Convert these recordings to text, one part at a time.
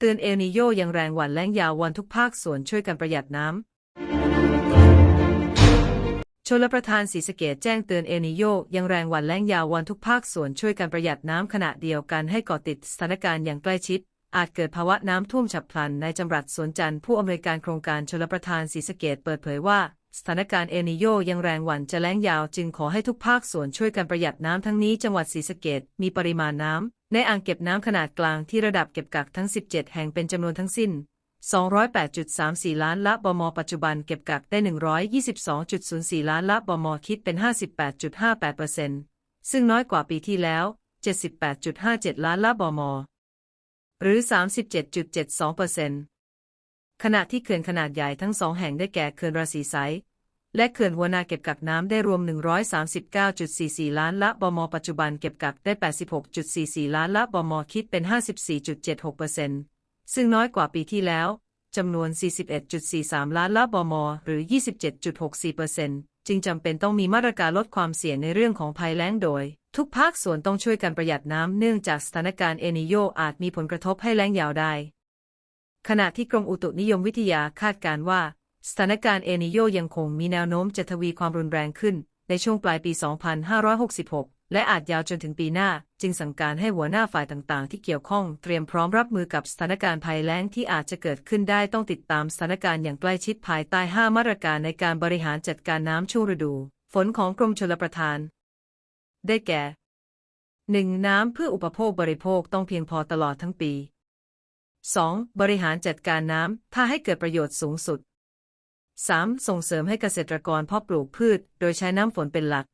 เตือนเอลนิโยยังแรงหวันแล้งยาววอนทุกภาคส่วนช่วยกันประหยัดน้ำชลประทานศรีสะเกดแจ้งเตือนเอลนิโยยังแรงหวันแล้งยาววอนทุกภาคส่วนช่วยกันประหยัดน้ำขณะเดียวกันให้เกาะติดสถานการณ์อย่างใกล้ชิด อาจเกิดภาวะน้ำท่วมฉับพลันในจำรัดสวนจันทร์ผู้อำนวยการโครงการชลประทานศรีสะเกดเปิดเผยว่า สถานการณ์เอนิโยยังแรงหวันจะแล้งยาวจึงขอให้ทุกภาคส่วนช่วยกันประหยัดน้ำทั้งนี้จังหวัดศรีสะเกดมีปริมาณน้ำในอ่างเก็บน้ำขนาดกลางที่ระดับเก็บกักทั้ง 17 แห่งเป็นจำนวนทั้งสิ้น 208.34 ล้านละบม ปัจจุบันเก็บกักได้ 122.04 ล้านละบม คิดเป็น 58.58%ซึ่งน้อยกว่าปีที่แล้ว 78.57 ล้านละบม หรือ 37.72%ขณะที่เขื่อนขนาดใหญ่ทั้งสองแห่งได้แก่เขื่อนราศีไซ และเขื่อนหัวนาเก็บกักน้ำได้รวม 139.44 ล้านละบม ปัจจุบันเก็บกักได้ 86.44 ล้านละบม คิดเป็น 54.76%ซึ่งน้อยกว่าปีที่แล้วจำนวน 41.43 ล้านละบม หรือ 27.64%จึงจำเป็นต้องมีมาตรการลดความเสี่ยงในเรื่องของภัยแล้งโดย ทุกภาคส่วนต้องช่วยกันประหยัดน้ำเนื่องจากสถานการณ์เอนิโยอาจมีผลกระทบให้แล้งยาวได้ ขณะที่กรมอุตุนิยมวิทยาคาดการณ์ว่า สถานการณ์เอนิโยยังคงมีแนวโน้มจะทวีความรุนแรงขึ้น ในช่วงปลายปี 2566 และอาจยาวจนถึงปีหน้า จึงสั่งการให้หัวหน้าฝ่ายต่างๆ ที่เกี่ยวข้องเตรียมพร้อมรับมือกับสถานการณ์ภัยแล้งที่อาจจะเกิดขึ้นได้ต้องติดตามสถานการณ์อย่างใกล้ชิดภายใต้ 5 มาตรการในการบริหารจัดการน้ำช่วงฤดู ฝนของกรมชลประทาน ได้แก่ 1. น้ำเพื่ออุปโภคบริโภคต้องเพียงพอตลอดทั้งปี 2. บริหารจัดการน้ำถ้าให้เกิดประโยชน์สูงสุด 3. ส่งเสริมให้เกษตรกรเพาะปลูกพืช โดยใช้น้ำฝนเป็นหลัก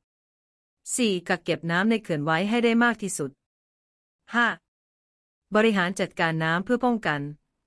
4. กักเก็บน้ำในเขื่อนไว้ให้ได้มากที่สุด 5. บริหารจัดการน้ำเพื่อป้องกัน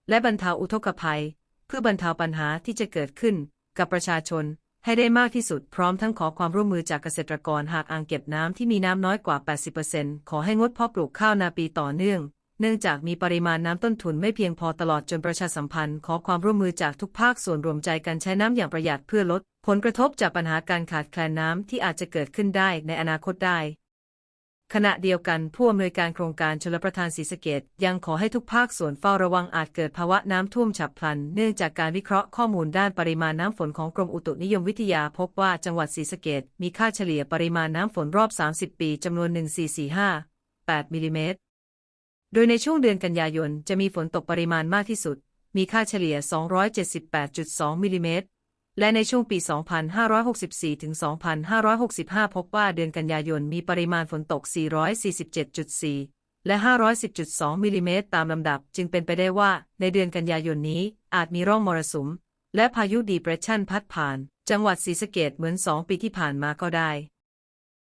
และบรรเทาอุทกภัย เพื่อบรรเทาปัญหาที่จะเกิดขึ้น กับประชาชน ให้ได้มากที่สุด พร้อมทั้งขอความร่วมมือจากเกษตรกรหากอ่างเก็บน้ำที่มีน้ำน้อยกว่า 80%ขอให้งดเพาะปลูกข้าวนาปีต่อเนื่อง เนื่องจากมีปริมาณน้ำต้นทุนไม่เพียงพอตลอดจนประชาสัมพันธ์ขอความร่วมมือจากทุกภาคส่วนรวมใจกันใช้น้ำอย่างประหยัดเพื่อลด ผลกระทบจากปัญหาการขาดแคลนน้ำที่อาจจะเกิดขึ้นได้ในอนาคตได้ขณะเดียวกันผู้อำนวยการโครงการชลประทานศรีสะเกดยังขอให้ทุกภาคส่วนเฝ้าระวังอาจเกิดภาวะน้ำท่วมฉับพลัน เนื่องจากการวิเคราะห์ข้อมูลด้านปริมาณน้ำฝนของกรมอุตุนิยมวิทยาพบว่าจังหวัดศรีสะเกดมีค่าเฉลี่ยปริมาณน้ำฝนรอบ 30 ปีจำนวน 1445 8มิลลิเมตร โดยในช่วงเดือนกันยายนจะมีฝนตกปริมาณมากที่สุด มีค่าเฉลี่ย 278.2 มิลลิเมตร และในช่วงปี 2564 ถึง 2565 พบว่าเดือนกันยายนมีปริมาณฝนตก 447.4 และ 510.2 มิลลิเมตรตามลำดับ จึงเป็นไปได้ว่า ในเดือนกันยายนนี้อาจมีร่องมรสุม และพายุดีเพรสชันพัดผ่าน จังหวัดศรีสะเกดเหมือน 2 ปีที่ผ่านมาก็ได้